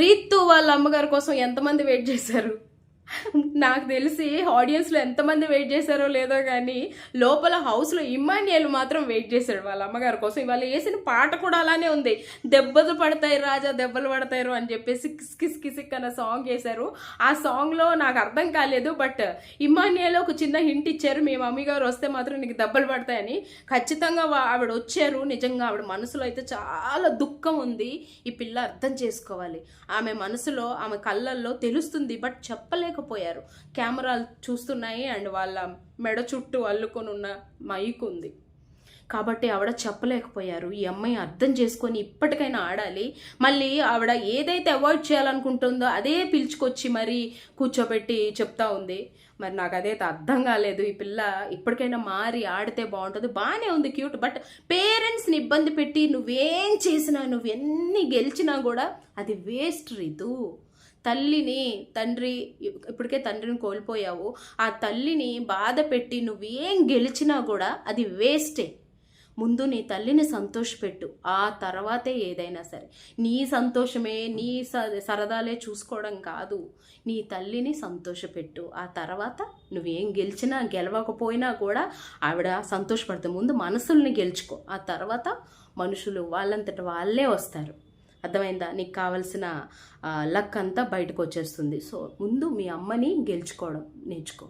రీతు వాళ్ళ అమ్మగారి కోసం ఎంతమంది వెయిట్ చేశారు? నాకు తెలిసి ఆడియన్స్లో ఎంతమంది వెయిట్ చేశారో లేదో కానీ లోపల హౌస్లో ఇమ్మాన్యుయల్ మాత్రం వెయిట్ చేశాడు వాళ్ళ అమ్మగారి కోసం. ఇవాళ వేసిన పాట కూడా అలానే ఉంది. దెబ్బలు పడతాయి రాజా దెబ్బలు పడతారు అని చెప్పేసి కిస్ కిస్ కిసిక్ అన్న సాంగ్ వేశారు. ఆ సాంగ్లో నాకు అర్థం కాలేదు బట్ ఇమ్మాన్యుయల్ ఒక చిన్న హింట్ ఇచ్చారు. మీ మమ్మీ గారు వస్తే మాత్రం నీకు దెబ్బలు పడతాయని. ఖచ్చితంగా వా- ఆవిడ వచ్చారు. నిజంగా ఆవిడ మనసులో అయితే చాలా దుఃఖం ఉంది. ఈ పిల్ల అర్థం చేసుకోవాలి. ఆమె మనసులో ఆమె కళ్ళల్లో తెలుస్తుంది. బట్ చూడలేకపోయారు కెమెరాలు చూస్తున్నాయి అండ్ వాళ్ళ మెడ చుట్టూ అల్లుకొని ఉన్న మైక్ ఉంది. కాబట్టి ఆవిడ చెప్పలేకపోయారు. ఈ అమ్మాయి అర్థం చేసుకొని ఇప్పటికైనా ఆడాలి. మళ్ళీ ఆవిడ ఏదైతే అవాయిడ్ చేయాలనుకుంటుందో అదే పిలుచుకొచ్చి మరి కూర్చోబెట్టి చెప్తా ఉంది. మరి నాకు అదైతే అర్థం కాలేదు. ఈ పిల్ల ఇప్పటికైనా మారి ఆడితే బాగుంటుంది. బాగానే ఉంది క్యూట్. బట్ పేరెంట్స్ని ఇబ్బంది పెట్టి నువ్వేం చేసినా నువ్వు ఎన్ని గెలిచినా కూడా అది వేస్ట్ రీతు. తల్లిని తండ్రి ఇప్పటికే తండ్రిని కోల్పోయావు. ఆ తల్లిని బాధ పెట్టి నువ్వేం గెలిచినా కూడా అది వేస్టే. ముందు నీ తల్లిని సంతోషపెట్టు. ఆ తర్వాతే ఏదైనా సరే. నీ సంతోషమే నీ స సరదాలే చూసుకోవడం కాదు. నీ తల్లిని సంతోషపెట్టు. ఆ తర్వాత నువ్వేం గెలిచినా గెలవకపోయినా కూడా ఆవిడ సంతోషపడుతుంది ముందు మనసుల్ని గెలుచుకో. ఆ తర్వాత మనుషులు వాళ్ళంతట వాళ్ళే వస్తారు. అర్థమైందా? నీకు కావలసిన లక్ అంతా బయటకు వచ్చేస్తుంది సో ముందు మీ అమ్మని గెలుచుకోవడం నేర్చుకో.